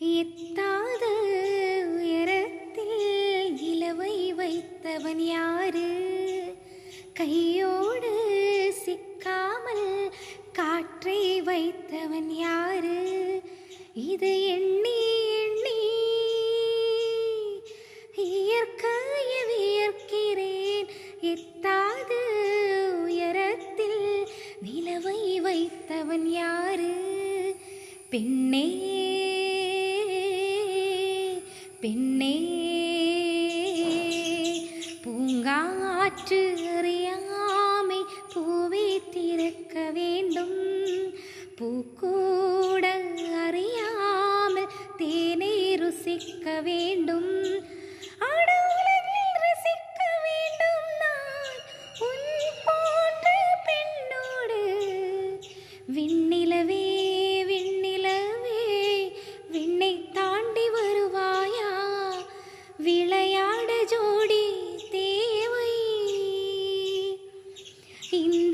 எத்தாத உயரத்தில் இலவை வைத்தவன் யாரு? கையோடு சிக்காமல் காற்றை வைத்தவன் யாரு? இது எண்ணி எண்ணி இயற்கைய வியர்க்கிறேன் எத்தாத உயரத்தில் நிலவை வைத்தவன் யாரு? பெண்ணே பெண்ணே பூங்காற்று அறியாமை பூவை திறக்க வேண்டும். பூக்கூட அறியாமல் தேனை ருசிக்க வேண்டும். விண் Nothing.